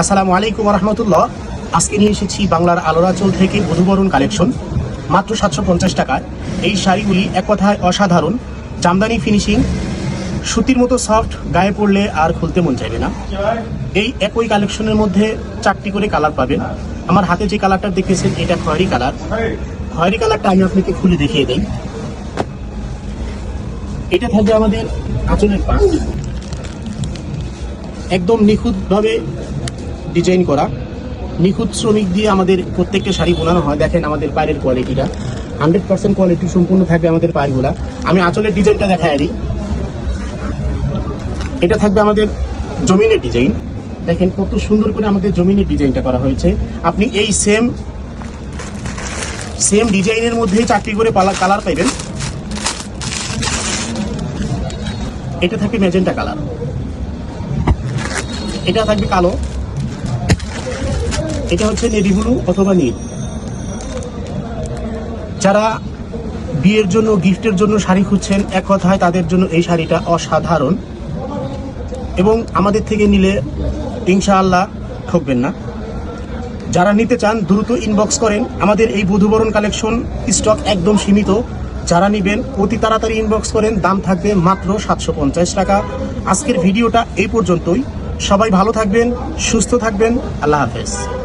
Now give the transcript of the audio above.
আসসালামু আলাইকুম রহমতুল্লাহ আজকে নিয়ে এসেছি বাংলার আলোরাচল থেকে বধুবরণ কালেকশন। মাত্র সাতশো পঞ্চাশ টাকায়। এই শাড়িগুলি এক কথায় অসাধারণ। জামদানি ফিনিশিং। সুতির মতো সফট, গায়ে পড়লে আর খুলতে মন চাইবে না। এই একই কালেকশনের মধ্যে চারটি করে কালার পাবেন। আমার হাতে যে কালারটা দেখেছেন, এটা খয়েরি কালার। খয়েরি কালারটা আমি আপনাকে খুলে দেখিয়ে দিই। এটা থাকবে আমাদের আঁচলের পাশ। একদম নিখুঁতভাবে ডিজাইন করা। নিখুঁত শ্রমিক দিয়ে আমাদের প্রত্যেকটা শাড়ি বোনানো হয়। দেখেন আমাদের পায়ের কোয়ালিটিটা হান্ড্রেড পার্সেন্ট কোয়ালিটি সম্পূর্ণ থাকবে আমাদের পায়েরগুলা আমি আঁচলের ডিজাইনটা দেখাই দিই। এটা থাকবে আমাদের জমিনের ডিজাইন। দেখেন কত সুন্দর করে আমাদের জমিনের ডিজাইনটা করা হয়েছে। আপনি এই সেম সেম ডিজাইনের মধ্যে চারটি করে পালা কালার পাইবেন। এটা থাকবে ম্যাজেন্টা কালার এটা থাকবে কালো। এটা হচ্ছে নেভি ব্লু অথবা নীল। যারা বিয়ের জন্য, গিফটের জন্য শাড়ি খুঁজছেন, এক কথায় তাদের জন্য এই শাড়িটা অসাধারণ। এবং আমাদের থেকে নিলে ইনশাআল্লাহ ঠকবেন না। যারা নিতে চান, দ্রুত ইনবক্স করেন। আমাদের এই বধুবরণ কালেকশন স্টক একদম সীমিত। যারা নেবেন, অতি তাড়াতাড়ি ইনবক্স করেন। দাম থাকবে মাত্র সাতশো পঞ্চাশ টাকা। আজকের ভিডিওটা এই পর্যন্তই। সবাই ভালো থাকবেন, সুস্থ থাকবেন। আল্লাহ হাফেজ।